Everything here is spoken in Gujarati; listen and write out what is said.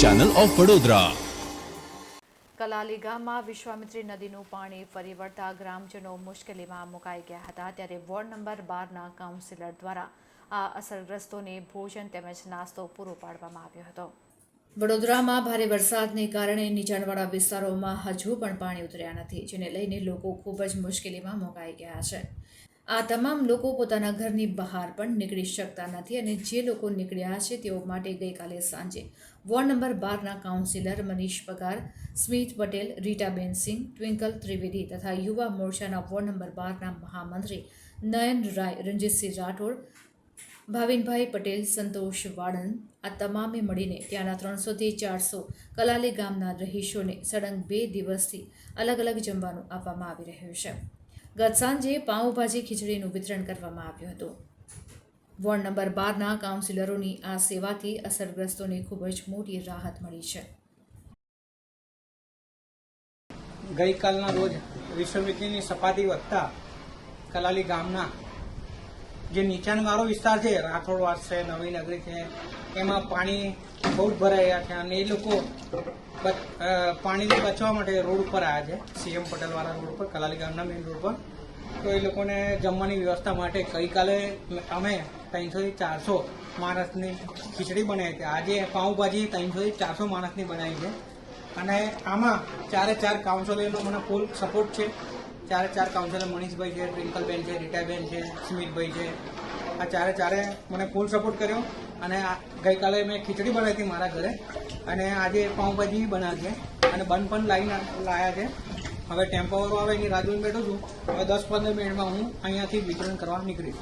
ચેનલ ઓફ વડોદરા કલાલી ગામમાં વિશ્વામિત્રી નદીનું પાણી ફરી વળતા ગ્રામજનો મુશ્કેલીમાં મુકાઈ ગયા હતા ત્યારે વોર્ડ નંબર બારના કાઉન્સિલર દ્વારા આ અસરગ્રસ્તોને ભોજન તેમજ નાસ્તો પૂરો પાડવામાં આવ્યો હતો. વડોદરામાં ભારે વરસાદને કારણે નીચાણવાળા વિસ્તારોમાં હજુ પણ પાણી ઉતર્યા નથી જેને લઈને લોકો ખૂબ જ મુશ્કેલીમાં મુકાઈ ગયા છે. આ તમામ લોકો પોતાના ઘરની બહાર પણ નીકળી શકતા નથી અને જે લોકો નીકળ્યા છે તેઓ માટે ગઈકાલે સાંજે વોર્ડ નંબર બારના કાઉન્સિલર મનીષ પગાર, સ્મિત પટેલ, રીટાબેન સિંહ, ટ્વિંકલ ત્રિવેદી તથા યુવા મોરચાના વોર્ડ નંબર બારના મહામંત્રી નયન રાય, રણજીતસિંહ રાઠોડ, ભાવિનભાઈ પટેલ, સંતોષ વાડન આ તમામે મળીને ત્યાંના ત્રણસોથી ચારસો કલાલી ગામના રહીશોને સળંગ બે દિવસથી અલગ અલગ જમવાનું આપવામાં આવી રહ્યું છે. ગત સાંજે પાઉંભાજી ખીચડીનું વિતરણ કરવામાં આવ્યું હતું. વોર્ડ નંબર બારના કાઉન્સિલરોની આ સેવાથી અસરગ્રસ્તોને ખૂબ જ મોટી રાહત મળી છે. ગઈકાલના રોજ વિશ્વમિત્રીની સપાટી વધતા કલાલી ગામના જે નીચાણવાળો વિસ્તાર છે, રાઠોડવાસ છે, નવી નગરી છે, એમાં પાણી બહુ જ ભરાયા છે અને એ લોકો પાણીને બચવા માટે રોડ ઉપર આવ્યા છે. સીએમ પટેલવાળા રોડ ઉપર, કલાલી ગામના મેઇન રોડ પર તો એ લોકોને જમવાની વ્યવસ્થા માટે ગઈકાલે અમે ત્રણસોથી ચારસો માણસની ખીચડી બનાવી હતી. આજે પાઉંભાજી ત્રણસોથી ચારસો માણસની બનાવી છે. અને આમાં ચારે ચાર કાઉન્સિલરનો મને ફૂલ સપોર્ટ છે. ચારે ચાર કાઉન્સિલર મનીષભાઈ છે ટ્વિંકલબેન છે, રીટાબેન છે, સ્મિતભાઈ છે. આ ચારે ચારે મને ફૂલ સપોર્ટ કર્યો અને ગઈકાલે મેં ખીચડી બનાવી હતી મારા ઘરે અને આજે પાઉંભાજી બનાવી છે અને બન પણ લાવી લાયા છે. હવે ટેમ્પોવાળો આવે, એની રાહ જોઈને બેઠો છું. હવે દસ પંદર મિનિટમાં હું અહીંયાથી વિતરણ કરવા નીકળીશ.